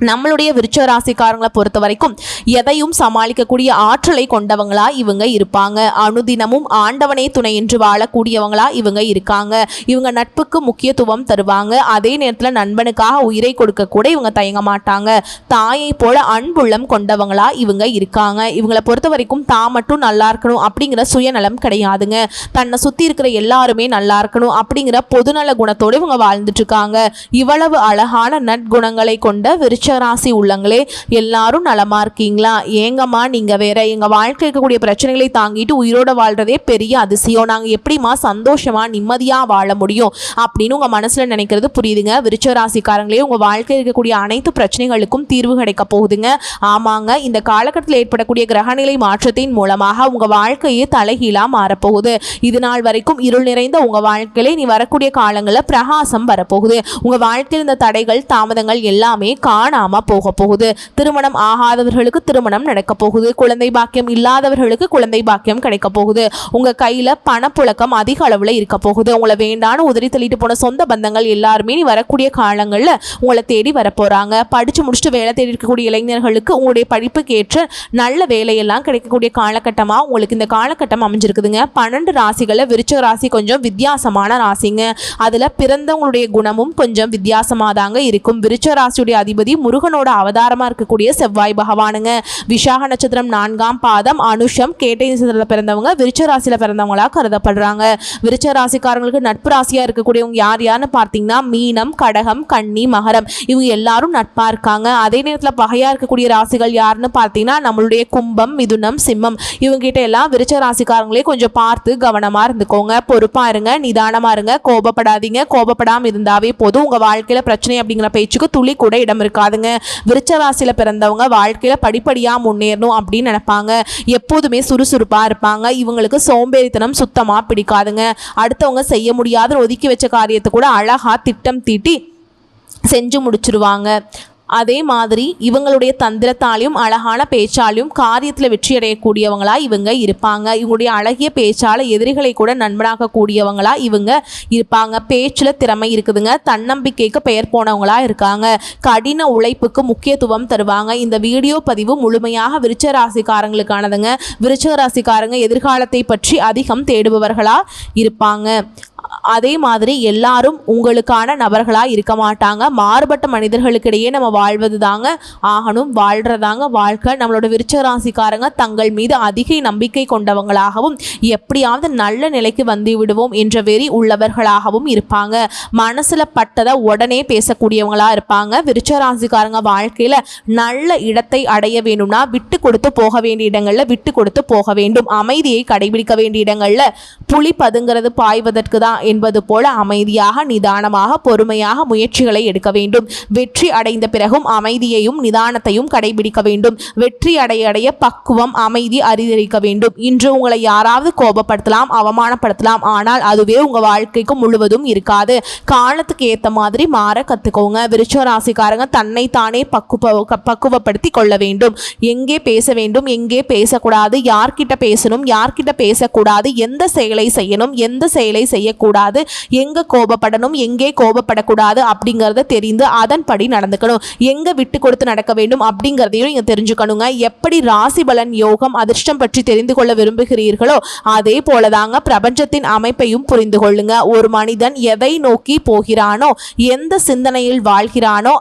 நம்மளுடைய விருச்ச ராசிக்காரங்களை பொறுத்த வரைக்கும் எதையும் சமாளிக்கக்கூடிய ஆற்றலை கொண்டவங்களா இவங்க இருப்பாங்க. அனுதினமும் ஆண்டவனே துணை என்று வாழக்கூடியவங்களா இவங்க இருக்காங்க. இவங்க நட்புக்கு முக்கியத்துவம் தருவாங்க. அதே நேரத்தில் நண்பனுக்காக உயிரை கொடுக்க கூட இவங்க தயங்க மாட்டாங்க. தாயை போல அன்புள்ளம் கொண்டவங்களா இவங்க இருக்காங்க. இவங்களை பொறுத்த வரைக்கும் தான் மட்டும் நல்லா இருக்கணும் அப்படிங்கிற சுயநலம் கிடையாதுங்க. தன்னை சுற்றி இருக்கிற எல்லாருமே நல்லா இருக்கணும் அப்படிங்கிற பொதுநல குணத்தோடு இவங்க வாழ்ந்துட்டு இருக்காங்க. இவ்வளவு அழகான நற்குணங்களை கொண்ட விருச்ச ராசி உள்ளங்களே எல்லாரும் நலமா இருக்கீங்களா? ஏங்கம்மா நீங்க வேற எங்க வாழ்க்கை இருக்கக்கூடிய பிரச்சனைகளை தாங்கிட்டு உயிரோட வாழ்றதே பெரிய அதிசயம். நாங்க எப்படிம்மா சந்தோஷமா நிம்மதியா வாழ முடியும் அப்படின்னு உங்க மனசுல நினைக்கிறது புரியுதுங்க. விருச்சராசிக்காரங்களே உங்க வாழ்க்கை இருக்கக்கூடிய அனைத்து பிரச்சனைகளுக்கும் தீர்வு கிடைக்க போகுதுங்க. ஆமாங்க இந்த காலகட்டத்தில் ஏற்படக்கூடிய கிரகநிலை மாற்றத்தின் மூலமாக உங்க வாழ்க்கையே தலைகீழா மாறப்போகுது. இது நாள் வரைக்கும் இருள் நிறைந்த உங்க வாழ்க்கையில நீ வரக்கூடிய காலங்களில் பிரகாசம் வரப்போகுது. உங்க வாழ்க்கையில் இந்த தடைகள் தாமதங்கள் எல்லாமே காணாம போக போகுது. திருமணம் ஆகாதவர்களுக்கு திருமணம் நடக்க போகுது. குழந்தை பாக்கியம் இல்லாதவர்களுக்கு குழந்தை பாக்கியம் கிடைக்க போகுது. உங்க கையில பணப்புழக்கம் அதிக அளவுல இருக்க போகுது. உங்களை வேண்டான்னு உதறி தள்ளிட்டு போன சொந்த பந்தங்கள் எல்லாருமே நீ வரக்கூடிய காலங்கள்ல உங்களை தேடி வரப்போறாங்க படிச்சு முடிச்சுட்டு வேலை தேடி இருக்கக்கூடிய இளைஞர்களுக்கு உங்களுடைய படிப்புக்கு ஏற்ற நல்ல வேலையெல்லாம் கிடைக்கக்கூடிய காலகட்டமா உங்களுக்கு இந்த காலகட்டம் அமைஞ்சிருக்குதுங்க. பன்னெண்டு ராசிகளில் விருச்ச ராசி கொஞ்சம் வித்தியாசமான ராசிங்க. அதுல பிறந்தவங்களுடைய குணமும் கொஞ்சம் வித்தியாசமாக தாங்க இருக்கும். விருச்ச ராசியுடைய அதிபதி முருகனோட அவதாரமாக இருக்கக்கூடிய செவ்வாய் பகவானுங்க. விஷாக நட்சத்திரம் நான்காம் பாதம் அனுஷம் கேட்டை நட்சத்திரத்தில் பிறந்தவங்க விருச்ச ராசியில் பிறந்தவங்களா கருதப்படுறாங்க. விருச்ச ராசிக்காரங்களுக்கு நட்பு ராசியாக இருக்கக்கூடியவங்க யார் யாருன்னு பார்த்தீங்கன்னா மீனம் கடகம் கன்னி மகரம். இவங்க எல்லாரும் நட்பாக இருக்காங்க. அதே நேரத்தில் பகையாக இருக்கக்கூடிய ராசிகள் யாருன்னு பார்த்தீங்கன்னா நம்மளுடைய கும்பம் மிதுனம் சிம்மம். இவங்ககிட்ட எல்லாம் விருச்ச ராசிக்காரங்களே கொஞ்சம் பார்த்து கவனமாக இருந்துக்கோங்க. பொறுப்பாக இருங்க நிதானமாக இருங்க கோபப்படாதீங்க. கோபப்படாமல் இருந்தாவே போதும். உங்கள் வாழ்க்கையில் பிரச்சனை அப்படிங்கிற பேச்சுக்கு துளி கூட இடம் இருக்காது. விருச்ச விருச்சராசியில் பிறந்தவங்க வாழ்க்கையில் படிப்படியாக முன்னேறணும் அப்படின்னு நினைப்பாங்க. எப்போதுமே சுறுசுறுப்பாக இருப்பாங்க. இவங்களுக்கு சோம்பேறித்தனம் சுத்தமாக பிடிக்காதுங்க. அடுத்தவங்க செய்ய முடியாத ஒதுக்கி வச்ச காரியத்தை கூட அழகா திட்டம் தீட்டி செஞ்சு முடிச்சிருவாங்க. அதே மாதிரி இவங்களுடைய தந்திரத்தாலையும் அழகான பேச்சாலையும் காரியத்தில் வெற்றியடையக்கூடியவங்களா இவங்க இருப்பாங்க. இவங்களுடைய அழகிய பேச்சால எதிரிகளை கூட நண்பனாக கூடியவங்களா இவங்க இருப்பாங்க. பேச்சில் திறமை இருக்குதுங்க. தன்னம்பிக்கைக்கு பெயர் போனவங்களா இருக்காங்க. கடின உழைப்புக்கு முக்கியத்துவம் தருவாங்க. இந்த வீடியோ பதிவு முழுமையாக விருச்ச ராசிக்காரங்களுக்கானதுங்க விருச்ச ராசிக்காரங்க எதிர்காலத்தை பற்றி அதிகம் தேடுபவர்களா இருப்பாங்க. அதே மாதிரி எல்லாரும் உங்களுக்கான நபர்களாக இருக்க மாட்டாங்க. மாறுபட்ட மனிதர்களுக்கிடையே நம்ம வாழ்வது தாங்க ஆகணும் வாழ்கிறதாங்க வாழ்க்கை. நம்மளோட விருச்ச ராசிக்காரங்க தங்கள் மீது அதிக நம்பிக்கை கொண்டவங்களாகவும் எப்படியாவது நல்ல நிலைக்கு வந்து விடுவோம் என்ற வெறி உள்ளவர்களாகவும் இருப்பாங்க. மனசில் பட்டதை உடனே பேசக்கூடியவங்களாக இருப்பாங்க. விருச்ச ராசிக்காரங்க வாழ்க்கையில் நல்ல இடத்தை அடைய வேணும்னா விட்டு கொடுத்து போக வேண்டிய இடங்களில் விட்டு கொடுத்து போக வேண்டும். அமைதியை கடைபிடிக்க வேண்டிய இடங்களில் புலி பதுங்கிறது பாய்வதற்கு தான் என்பது போல அமைதியாக நிதானமாக பொறுமையாக முயற்சிகளை எடுக்க வேண்டும். வெற்றி அடைந்த பிறகும் அமைதியையும் நிதானத்தையும் கடைபிடிக்க வேண்டும். வெற்றி அடைய அடைய பக்குவம் அமைதி அறிதரிக்க வேண்டும். இன்று உங்களை யாராவது கோபப்படுத்தலாம் அவமானப்படுத்தலாம் ஆனால் அதுவே உங்க வாழ்க்கைக்கு முழுவதும் இருக்காது. காலத்துக்கு ஏற்ற மாதிரி மாற கத்துக்கோங்க. விருச்ச ராசிக்காரங்க தன்னை தானே பக்குவ பக்குவப்படுத்தி கொள்ள வேண்டும். எங்கே பேச வேண்டும் எங்கே பேசக்கூடாது யார்கிட்ட பேசணும் யார்கிட்ட பேசக்கூடாது எந்த செயலை செய்யணும் எந்த செயலை செய்யக்கூடாது எங்க கோபப்படணும் எங்கே கோபப்படக்கூடாது அப்படிங்கிறத தெரிந்து அதன்படி நடந்துக்கணும். எங்க விட்டு கொடுத்து நடக்க வேண்டும் அப்படிங்கிறதையும் நீங்க தெரிஞ்சுக்கணுங்க. எப்படி ராசி பலன் யோகம் அதிர்ஷ்டம் பற்றி தெரிந்து கொள்ள விரும்புகிறீர்களோ அதே போலதாங்க பிரபஞ்சத்தின் அமைப்பையும் புரிந்து கொள்ளுங்க. ஒரு மனிதன் எதை நோக்கி போகிறானோ எந்த சிந்தனையில் வாழ்கிறானோ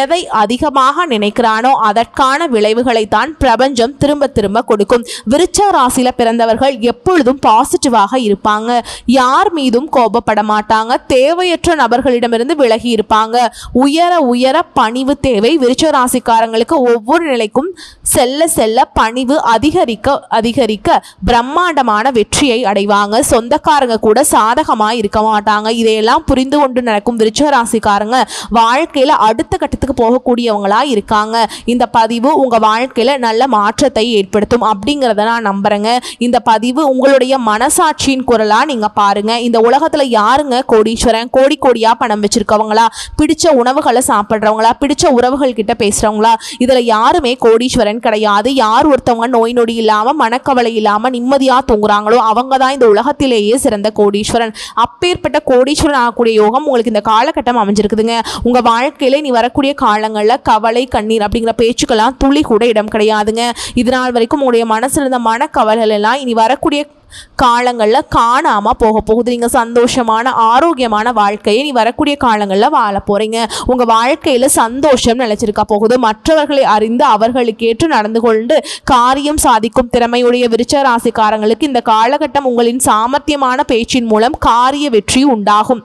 எதை அதிகமாக நினைக்கிறானோ அதற்கான விளைவுகளை தான் பிரபஞ்சம் திரும்ப திரும்ப கொடுக்கும். விருச்ச ராசியில பிறந்தவர்கள் எப்பொழுதும் பாசிட்டிவாக இருப்பாங்க. யார் மீதும் கோபப்பட மாட்டாங்க. தேவையற்ற நபர்களிடமிருந்து விலகி இருப்பாங்க. உயர உயர பணிவு தேவை விருச்ச ராசிக்காரங்களுக்கு ஒவ்வொரு நிலைக்கும் செல்ல செல்ல பணிவு அதிகரிக்க அதிகரிக்க பிரம்மாண்டமான வெற்றியை அடைவாங்க. சொந்தக்காரங்க கூட சாதகமாக இருக்க மாட்டாங்க. இதையெல்லாம் புரிந்து கொண்டு நடக்கும் விருச்ச ராசிக்காரங்க வாழ்க்கையில் அடுத்த கட்டத்துக்கு போகக்கூடியவங்களாக இருக்காங்க. இந்த பதிவு உங்கள் வாழ்க்கையில் நல்ல மாற்றத்தை ஏற்படுத்தும் அப்படிங்கிறத நான் நம்புகிறேங்க இந்த பதிவு உங்களுடைய மனசாட்சியின் குரலாக நீங்கள் பாருங்கள் இந்த உலகத்தில் யாருங்க கோடீஸ்வரன்? கோடி கோடியாக பணம் வச்சிருக்கவங்களா? பிடிச்ச உணவுகளை சாப்பிட்றவங்களா? பிடிச்ச உறவுகள் கிட்ட பேசுகிறவங்களா இதில் யாருமே கோடீஸ்வரன் கிடையாது. யார் ஒருத்தவங்க நோய் நொடி இல்லாமல் மனக்கவலை இல்லாமல் நிம்மதியாக தூங்குறாங்களோ அவங்க தான் இந்த உலகத்திலேயே சிறந்த கோடீஸ்வரன். அப்பேற்பட்ட கோடீஸ்வரன் ஆகக்கூடிய யோகம் உங்களுக்கு இந்த காலகட்டம் அமைஞ்சிருக்குதுங்க. உங்கள் வாழ்க்கையில் நீ வரக்கூடிய காலங்களில் கவலை கண்ணீர் அப்படிங்கிற பேச்சுக்கெல்லாம் துளி கூட இடம் கிடையாதுங்க. இது நாள் வரைக்கும் உங்களுடைய மனசுல இருந்த மனக்கவலைகள் எல்லாம் இனி வரக்கூடிய காலங்களில் காணாமல் போக போகுது. நீங்கள் சந்தோஷமான ஆரோக்கியமான வாழ்க்கையை நீ வரக்கூடிய காலங்களில் வாழ போகிறீங்க உங்கள் வாழ்க்கையில் சந்தோஷம் நிலைச்சிருக்க போகுது. மற்றவர்களை அறிந்து அவர்களுக்கேற்று நடந்து கொண்டு காரியம் சாதிக்கும் திறமையுடைய விருச்ச ராசிக்காரங்களுக்கு இந்த காலகட்டம் உங்களின் சாமர்த்தியமான பேச்சின் மூலம் காரிய வெற்றி உண்டாகும்.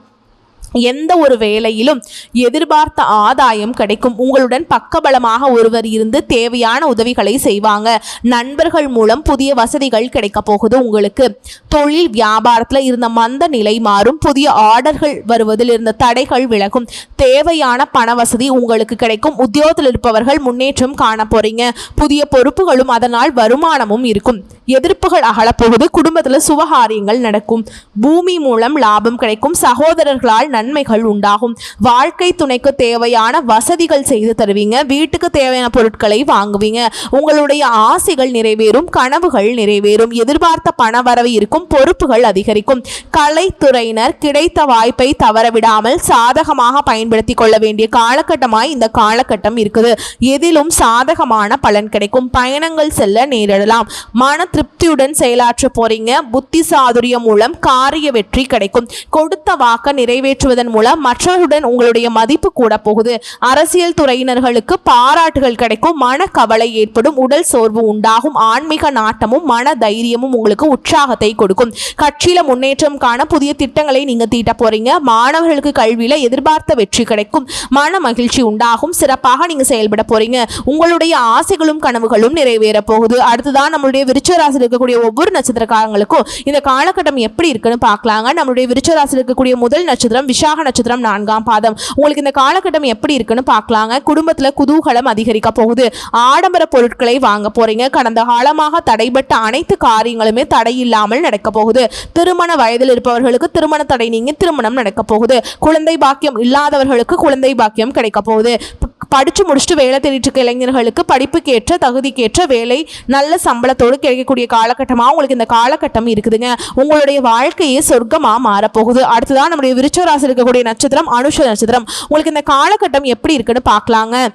எந்த ஒரு வேலையிலும் எதிர்பார்த்த ஆதாயம் கிடைக்கும். உங்களுடன் பக்கபலமாக ஒருவர் இருந்து தேவையான உதவிகளை செய்வாங்க. நண்பர்கள் மூலம் புதிய வசதிகள் கிடைக்க போகுது உங்களுக்கு. தொழில் வியாபாரத்தில் இருந்த மந்த நிலை மாறும். புதிய ஆர்டர்கள் வருவதில் இருந்த தடைகள் விலகும். தேவையான பண வசதி உங்களுக்கு கிடைக்கும். உத்தியோகத்தில் இருப்பவர்கள் முன்னேற்றம் காண போறீங்க. புதிய பொறுப்புகளும் அதனால் வருமானமும் இருக்கும். எதிர்ப்புகள் அகலப்போகுது குடும்பத்தில் சுபகாரியங்கள் நடக்கும். பூமி மூலம் லாபம் கிடைக்கும். சகோதரர்களால் நன்மைகள் உண்டாகும் வாழ்க்கை துணைக்கு தேவையான வசதிகள் செய்து தருவீங்க. வீட்டுக்கு தேவையான பொருட்களை வாங்குவீங்க. உங்களுடைய ஆசைகள் நிறைவேறும் கனவுகள் நிறைவேறும். எதிர்பார்த்த பண வரவு இருக்கும் பொறுப்புகள் அதிகரிக்கும். கலைத்துறையினர் கிடைத்த வாய்ப்பை தவறவிடாமல் சாதகமாக பயன்படுத்தி கொள்ள வேண்டிய காலகட்டமாய் இந்த காலகட்டம் இருக்குது. எதிலும் சாதகமான பலன் கிடைக்கும். பயணங்கள் செல்ல நேரிடலாம். மன திருப்தியுடன் செயலாற்ற போறீங்க. புத்தி சாதுரியம் மூலம் காரிய வெற்றி கிடைக்கும். கொடுத்த வாக்க மாற்றுவதன் மூலம் மற்றவர்களுடன் உங்களுடைய மதிப்பு கூட போகுது. அரசியல் துறையினர்களுக்கு பாராட்டுகள் கிடைக்கும் மன கவலை ஏற்படும் உடல் சோர்வு உண்டாகும் ஆன்மீக நாட்டமும் மன தைரியமும் உங்களுக்கு உற்சாகத்தை கொடுக்கும். கட்சியில முன்னேற்றம் காண புதிய திட்டங்களை நீங்க தீட்ட போறீங்க. மாணவர்களுக்கு கல்வியில எதிர்பார்த்த வெற்றி கிடைக்கும். மன மகிழ்ச்சி உண்டாகும். சிறப்பாக நீங்க செயல்பட போறீங்க. உங்களுடைய ஆசைகளும் கனவுகளும் நிறைவேற போகுது. அடுத்ததான் நம்மளுடைய விருச்ச இருக்கக்கூடிய ஒவ்வொரு நட்சத்திரக்காரங்களுக்கும் இந்த காலகட்டம் எப்படி இருக்குன்னு பார்க்கலாங்க. நம்மளுடைய விருச்ச இருக்கக்கூடிய முதல் நட்சத்திரம் விசாக நட்சத்திரம் நான்காம் பாதம். உங்களுக்கு இந்த காலகட்டம் எப்படி இருக்குன்னு பார்க்கலாங்க. குடும்பத்தில் குதூகலம் அதிகரிக்க போகுது. ஆடம்பர பொருட்களை வாங்க போறீங்க. கடந்த காலமாக தடைபட்ட அனைத்து காரியங்களுமே தடையில்லாமல் நடக்க போகுது. திருமண வயதில் இருப்பவர்களுக்கு திருமண தடை நீங்கி திருமணம் நடக்க போகுது. குழந்தை பாக்கியம் இல்லாதவர்களுக்கு குழந்தை பாக்கியம் கிடைக்க போகுது. படித்து முடிச்சுட்டு வேலை தேடிட்டு இருக்க இளைஞர்களுக்கு படிப்புக்கேற்ற தகுதிக்கேற்ற வேலை நல்ல சம்பளத்தோடு கிடைக்கக்கூடிய காலகட்டமாக உங்களுக்கு இந்த காலகட்டம் இருக்குதுங்க. உங்களுடைய வாழ்க்கையே சொர்க்கமாக மாறப்போகுது. அடுத்ததான் நம்முடைய விருச்சராசி இருக்கக்கூடிய நட்சத்திரம் அனுஷ நட்சத்திரம். உங்களுக்கு இந்த காலகட்டம் எப்படி இருக்குன்னு பார்க்கலாங்க.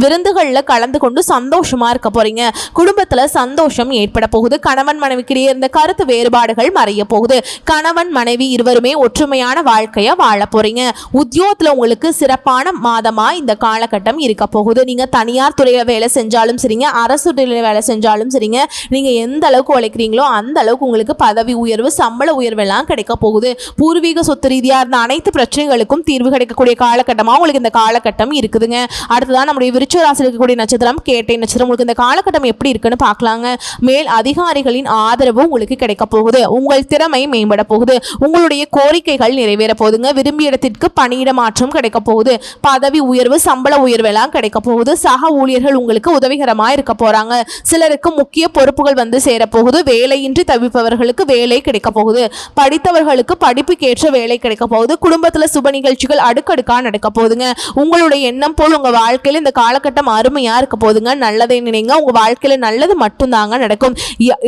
விருந்துகளில் கலந்து கொண்டு சந்தோஷமாக இருக்க போகிறீங்க குடும்பத்தில் சந்தோஷம் ஏற்பட போகுது. கணவன் மனைவிக்கிடையே இருந்த கருத்து வேறுபாடுகள் மறைய போகுது. கணவன் மனைவி இருவருமே ஒற்றுமையான வாழ்க்கையை வாழ போகிறீங்க உத்தியோகத்தில் உங்களுக்கு சிறப்பான மாதமாக இந்த காலகட்டம் இருக்க போகுது. நீங்கள் தனியார் துறையில் வேலை செஞ்சாலும் சரிங்க. அரசு துறையில் வேலை செஞ்சாலும் சரிங்க. நீங்கள் எந்த அளவுக்கு உழைக்கிறீங்களோ அந்த அளவுக்கு உங்களுக்கு பதவி உயர்வு சம்பள உயர்வெல்லாம் கிடைக்க போகுது. பூர்வீக சொத்து ரீதியாக இருந்த அனைத்து பிரச்சனைகளுக்கும் தீர்வு கிடைக்கக்கூடிய காலகட்டமாக உங்களுக்கு இந்த காலகட்டம் இருக்குதுங்க. அடுத்ததான் நம்முடைய விருச்சராசியில் இருக்கக்கூடிய நட்சத்திரம் கேட்டை நட்சத்திரம் உங்களுக்கு இந்த காலகட்டம் எப்படி இருக்குன்னு பார்க்கலாங்க. மேல் அதிகாரிகளின் ஆதரவு உங்களுக்கு கிடைக்க போகுது. உங்கள் திறமை மேம்பட போகுது. உங்களுடைய கோரிக்கைகள் நிறைவேற போகுதுங்க. விரும்பிய இடத்திற்கு பணியிட மாற்றம் கிடைக்க போகுது. பதவி உயர்வு சம்பள உயர்வு எல்லாம் கிடைக்க போகுது. சக ஊழியர்கள் உங்களுக்கு உதவிகரமா இருக்க போறாங்க. சிலருக்கு முக்கிய பொறுப்புகள் வந்து சேரப்போகுது வேலையின்றி தவிப்பவர்களுக்கு வேலை கிடைக்க போகுது. படித்தவர்களுக்கு படிப்புக்கேற்ற வேலை கிடைக்க போகுது. குடும்பத்துல சுப நிகழ்ச்சிகள் அடுக்கடுக்கா நடக்க போகுதுங்க. உங்களுடைய எண்ணம் போல் உங்க வாழ்க்கையில் இந்த கால காலகட்டம் அருமையாக இருக்க போதுங்க. நல்லதை நினைங்க. உங்கள் வாழ்க்கையில் நல்லது மட்டும்தாங்க நடக்கும்.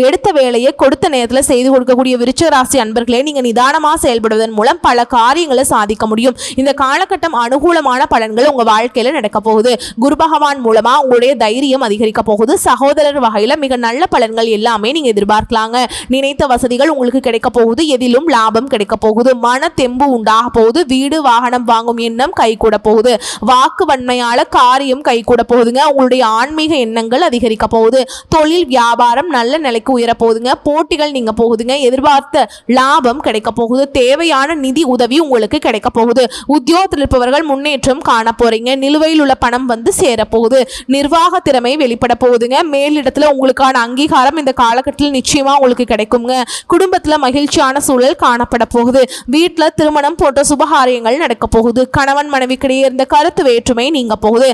எடுத்த வேலையை கொடுத்த நேரத்தில் செய்து கொடுக்கக்கூடிய விருச்சிக ராசி அன்பர்களே நீங்கள் நிதானமாக செயல்படுவதன் மூலம் பல காரியங்களை சாதிக்க முடியும். இந்த காலகட்டம் அனுகூலமான பலன்கள் உங்கள் வாழ்க்கையில் நடக்க போகுது. குரு பகவான் மூலமாக உங்களுடைய தைரியம் அதிகரிக்க போகுது. சகோதரர் வகையில் மிக நல்ல பலன்கள் எல்லாமே நீங்கள் எதிர்பார்க்கலாங்க. நினைத்த வசதிகள் உங்களுக்கு கிடைக்க போகுது. எதிலும் லாபம் கிடைக்க போகுது. மன தெம்பு உண்டாக போகுது. வீடு வாகனம் வாங்கும் எண்ணம் கைகூட போகுது. வாக்கு வன்மையால காரியம் கை கைகூட போகுதுங்க உங்களுடைய ஆன்மீக எண்ணங்கள் அதிகரிக்க போகுது தொழில் வியாபாரம் நல்ல நிலைக்கு உயர போகுதுங்க போட்டிகள் நீங்க போகுதுங்க எதிர்பார்த்த லாபம் கிடைக்க போகுது தேவையான நிதி உதவி உங்களுக்கு கிடைக்க போகுது உத்தியோகத்தில் இருப்பவர்கள் முன்னேற்றம் காண போறீங்க நிலுவையில் உள்ள பணம் வந்து சேர போகுது நிர்வாக திறமை வெளிப்பட போகுதுங்க மேலிடத்துல உங்களுக்கான அங்கீகாரம் இந்த காலகட்டத்தில் நிச்சயமா உங்களுக்கு கிடைக்குங்க. குடும்பத்துல மகிழ்ச்சியான சூழல் காணப்பட போகுது வீட்டுல திருமணம் போன்ற சுபகாரியங்கள் நடக்க போகுது கணவன் மனைவிக்கிடையே இருந்த கருத்து வேற்றுமை நீங்க போகுது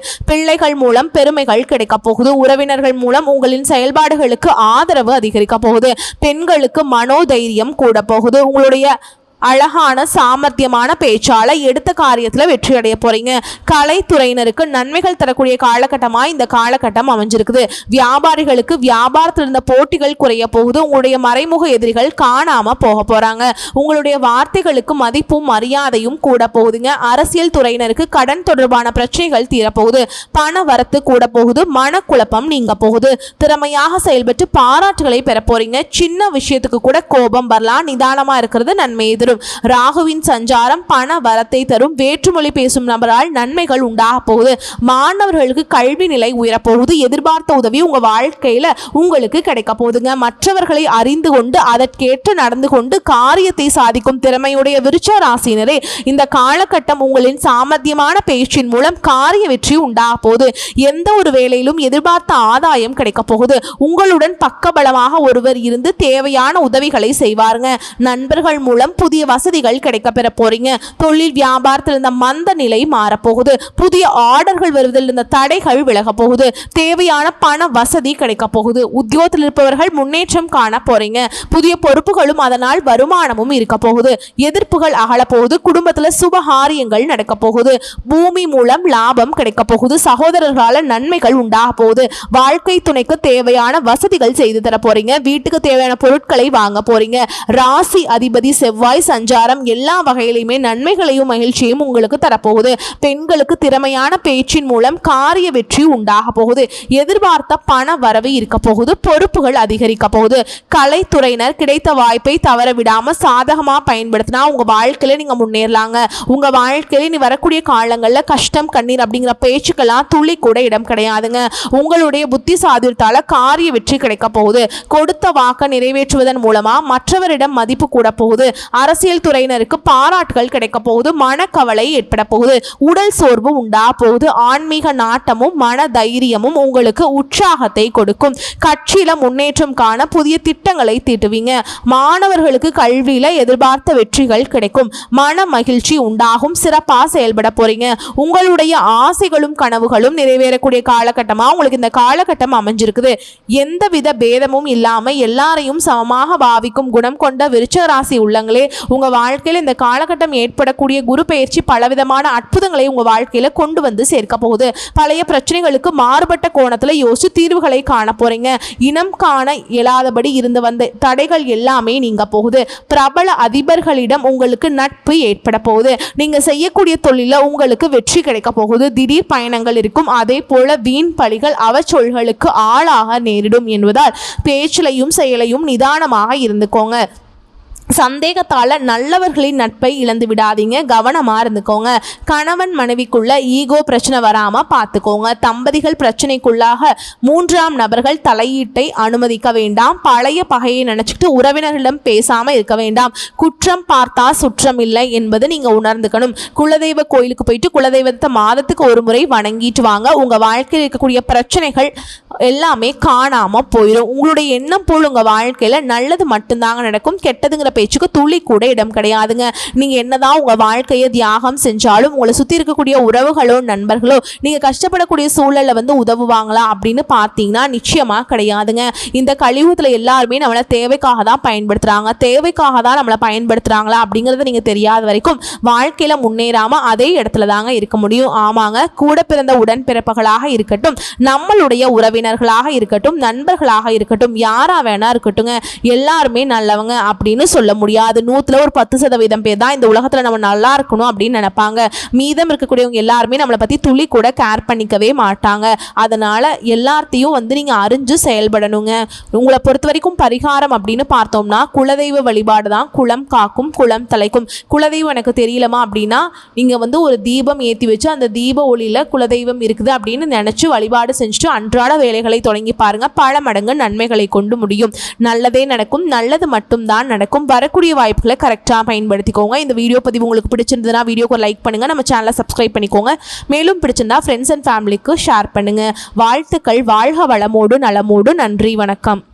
பிள்ளைகள் மூலம் பெருமைகள் கிடைக்க போகுது. உறவினர்கள் மூலம் உங்களின் செயல்பாடுகளுக்கு ஆதரவு அதிகரிக்க போகுது. பெண்களுக்கு மனோதைரியம் கூட போகுது. உங்களுடைய அழகான சாமர்த்தியமான பேச்சால எடுத்த காரியத்துல வெற்றி அடைய போறீங்க. கலைத்துறையினருக்கு நன்மைகள் தரக்கூடிய காலகட்டமா இந்த காலகட்டம் அமைஞ்சிருக்குது. வியாபாரிகளுக்கு வியாபாரத்தில் இருந்த போட்டிகள் குறைய போகுது. உங்களுடைய மறைமுக எதிரிகள் காணாம போக போறாங்க. உங்களுடைய வார்த்தைகளுக்கு மதிப்பும் மரியாதையும் கூட போகுதுங்க. அரசியல் துறையினருக்கு கடன் தொடர்பான பிரச்சனைகள் தீரப்போகுது. பண வரத்து கூட போகுது. மனக்குழப்பம் நீங்க போகுது. திறமையாக செயல்பட்டு பாராட்டுகளை பெற போறீங்க. சின்ன விஷயத்துக்கு கூட கோபம் வரலாம். நிதானமா இருக்கிறது நன்மை எதிரும் தரும் ராகுவின் சஞ்சாரம் பண வரத்தை தரும் வேற்றுமொழி பேசும் நபரால் நன்மைகள் உண்டாக போகுது. மாணவர்களுக்கு கல்வி நிலை உயரப்போகுது எதிர்பார்த்த உதவி உங்க வாழ்க்கையில உங்களுக்கு கிடைக்க போகுதுங்க. மற்றவர்களை அறிந்து கொண்டு அதற்கேற்று நடந்து கொண்டு காரியத்தை சாதிக்கும் திறமையுடைய விருச்ச ராசினரே இந்த காலகட்டம் உங்களின் சாமர்த்தியமான பேச்சின் மூலம் காரிய வெற்றி உண்டாக போகுது. எந்த ஒரு வேலையிலும் எதிர்பார்த்த ஆதாயம் கிடைக்க போகுது. உங்களுடன் பக்கபலமாக ஒருவர் இருந்து தேவையான உதவிகளை செய்வாருங்க. நண்பர்கள் மூலம் புதிய புதிய வசதிகள் கிடைக்கப்பெற போறீங்க. தொழில் வியாபாரத்தில் இருந்த மந்த நிலை மாறப்போகுது. புதிய ஆர்டர்கள் வருவதில் இருந்த தடைகள் விலக போகுது. தேவையான பண வசதி கிடைக்க போகுது. உத்தியோகத்தில் இருப்பவர்கள் முன்னேற்றம் காண போறீங்க. புதிய பொறுப்புகளும் அதனால் வருமானமும் இருக்க போகுது. எதிர்ப்புகள் அகல போகுது. குடும்பத்துல சுபகாரியங்கள் நடக்க போகுது. பூமி மூலம் லாபம் கிடைக்க போகுது. சகோதரர்களால் நன்மைகள் உண்டாக போகுது. வாழ்க்கை துணைக்கு தேவையான வசதிகள் செய்து தர போறீங்க. வீட்டுக்கு தேவையான பொருட்களை வாங்க போறீங்க. ராசி அதிபதி செவ்வாய் சஞ்சாரம் எல்லா வகையிலுமே நன்மைகளையும் மகிழ்ச்சியும் உங்களுக்கு தரப்போகுது. பெண்களுக்கு திறமையான பேச்சின் மூலம் காரிய வெற்றி உண்டாக போகுது. எதிர்பார்த்த பண வரவு இருக்க போகுது. பொறுப்புகள் அதிகரிக்க போகுது. கலைத்துறையினர் கிடைத்த வாய்ப்பை தவற விடாம சாதகமா பயன்படுத்தினா உங்க வாழ்க்கையில நீங்க முன்னேறலாங்க. உங்க வாழ்க்கையில நீ வரக்கூடிய காலங்கள்ல கஷ்டம் கண்ணீர் அப்படிங்கிற பேச்சுக்கெல்லாம் துளி கூட இடம் கிடையாதுங்க. உங்களுடைய புத்தி சாதித்தால காரிய வெற்றி கிடைக்க போகுது. கொடுத்த வாக்க நிறைவேற்றுவதன் மூலமா மற்றவரிடம் மதிப்பு கூட போகுது. அரசு அரசியல் துறையினருக்கு பாராட்டுகள் கிடைக்க போகுது மனக்கவலை ஏற்பட போகுது உடல் சோர்வு உண்டா போகுது ஆன்மீக நாட்டமும் மன தைரியமும் உங்களுக்கு உற்சாகத்தை கொடுக்கும். கட்சியில முன்னேற்றம் காண புதிய திட்டங்களை தீட்டுவீங்க. மாணவர்களுக்கு கல்வியில எதிர்பார்த்த வெற்றிகள் கிடைக்கும். மன மகிழ்ச்சி உண்டாகும் சிறப்பாக செயல்பட போறீங்க. உங்களுடைய ஆசைகளும் கனவுகளும் நிறைவேறக்கூடிய காலகட்டமா உங்களுக்கு இந்த காலகட்டம் அமைஞ்சிருக்குது. எந்தவித பேதமும் இல்லாம எல்லாரையும் சமமாக பாவிக்கும் குணம் கொண்ட விருச்ச ராசி உள்ளங்களே உங்கள் வாழ்க்கையில் இந்த காலகட்டம் ஏற்படக்கூடிய குரு பயிற்சி பலவிதமான அற்புதங்களை உங்கள் வாழ்க்கையில் கொண்டு வந்து சேர்க்க போகுது. பழைய பிரச்சனைகளுக்கு மாறுபட்ட கோணத்தில் யோசித்து தீர்வுகளை காண போகிறீங்க இனம் காண இயலாதபடி இருந்து வந்த தடைகள் எல்லாமே நீங்க போகுது. பிரபல அதிபர்களிடம் உங்களுக்கு நட்பு ஏற்பட போகுது. நீங்க செய்யக்கூடிய தொழிலில் உங்களுக்கு வெற்றி கிடைக்க போகுது. திடீர் பயணங்கள் இருக்கும். அதே போல வீண் பழிகள் அவச்சொல்களுக்கு ஆளாக நேரிடும் என்பதால் பேச்சிலையும் செயலையும் நிதானமாக இருந்துக்கோங்க. சந்தேகத்தால் நல்லவர்களின் நட்பை இழந்து விடாதீங்க. கவனமாக இருந்துக்கோங்க. கணவன் மனைவிக்குள்ள ஈகோ பிரச்சனை வராமல் பார்த்துக்கோங்க தம்பதிகள் பிரச்சனைக்குள்ளாக மூன்றாம் நபர்கள் தலையீட்டை அனுமதிக்க வேண்டாம். பழைய பகையை நினச்சிக்கிட்டு உறவினர்களிடம் பேசாமல் இருக்க வேண்டாம். குற்றம் பார்த்தா சுற்றம் இல்லை என்பது நீங்கள் உணர்ந்துக்கணும். குலதெய்வ கோயிலுக்கு போயிட்டு குலதெய்வத்தை மாதத்துக்கு ஒரு முறை வணங்கிட்டு வாங்க. உங்கள் வாழ்க்கையில் இருக்கக்கூடிய பிரச்சனைகள் எல்லாமே காணாமல் போயிடும் உங்களுடைய எண்ணம் போல் உங்கள் வாழ்க்கையில் நல்லது மட்டும்தாங்க நடக்கும். கெட்டதுங்கிற பேச்சுக்கு துளி கூட இடம் கிடையாதுங்க. நீங்கள் என்னதான் உங்கள் வாழ்க்கையை தியாகம் செஞ்சாலும் உங்களை சுற்றி இருக்கக்கூடிய உறவுகளோ நண்பர்களோ நீங்கள் கஷ்டப்படக்கூடிய சூழலில் வந்து உதவுவாங்களா அப்படின்னு பார்த்தீங்கன்னா நிச்சயமாக கிடையாதுங்க. இந்த கழிவுத்தில் எல்லாருமே நம்மளை தேவைக்காக தான் பயன்படுத்துகிறாங்க தேவைக்காக தான் நம்மளை பயன்படுத்துகிறாங்களா அப்படிங்கிறத நீங்கள் தெரியாத வரைக்கும் வாழ்க்கையில் முன்னேறாமல் அதே இடத்துல தாங்க இருக்க முடியும். ஆமாங்க. கூட பிறந்த உடன்பிறப்புகளாக இருக்கட்டும் நம்மளுடைய உறவினர் உறவினர்களாக இருக்கட்டும் நண்பர்களாக இருக்கட்டும் யாராக வேணா இருக்கட்டும்ங்க எல்லாருமே நல்லவங்க அப்படின்னு சொல்ல முடியாது. நூற்றுல ஒரு பத்து சதவீதம் பேர் தான் இந்த உலகத்தில் நம்ம நல்லா இருக்கணும் அப்படின்னு நினைப்பாங்க. மீதம் இருக்கக்கூடியவங்க எல்லாருமே நம்மளை பற்றி துளி கூட கேர் பண்ணிக்கவே மாட்டாங்க. அதனால் எல்லாத்தையும் வந்து நீங்கள் அறிஞ்சு செயல்படணுங்க. உங்களை பொறுத்த வரைக்கும் பரிகாரம் அப்படின்னு பார்த்தோம்னா குலதெய்வ வழிபாடு தான். குளம் காக்கும் குளம் தலைக்கும். குலதெய்வம் எனக்கு தெரியலமா அப்படின்னா நீங்கள் வந்து ஒரு தீபம் ஏற்றி வச்சு அந்த தீப ஒளியில் குலதெய்வம் இருக்குது அப்படின்னு நினச்சி வழிபாடு செஞ்சுட்டு அன்றாட வேலைகளை தொடங்கி பாருங்க. பல மடங்கு நன்மைகளை கொண்டு முடியும். நல்லதே நடக்கும். நல்லது மட்டும்தான் நடக்கும். வரக்கூடிய வாய்ப்புகளை கரெக்டாக பயன்படுத்திக்கோங்க. இந்த வீடியோ பதிவு உங்களுக்கு பிடிச்சிருந்ததுன்னா வீடியோக்கு லைக் பண்ணுங்க. நம்ம சேனலை சப்ஸ்கிரைப் பண்ணிக்கோங்க. மேலும் பிடிச்சிருந்தா ஃப்ரெண்ட்ஸ் அண்ட் ஃபேமிலிக்கு ஷேர் பண்ணுங்க. வாழ்த்துக்கள். வாழ்க வளமோடு நலமோடு. நன்றி. வணக்கம்.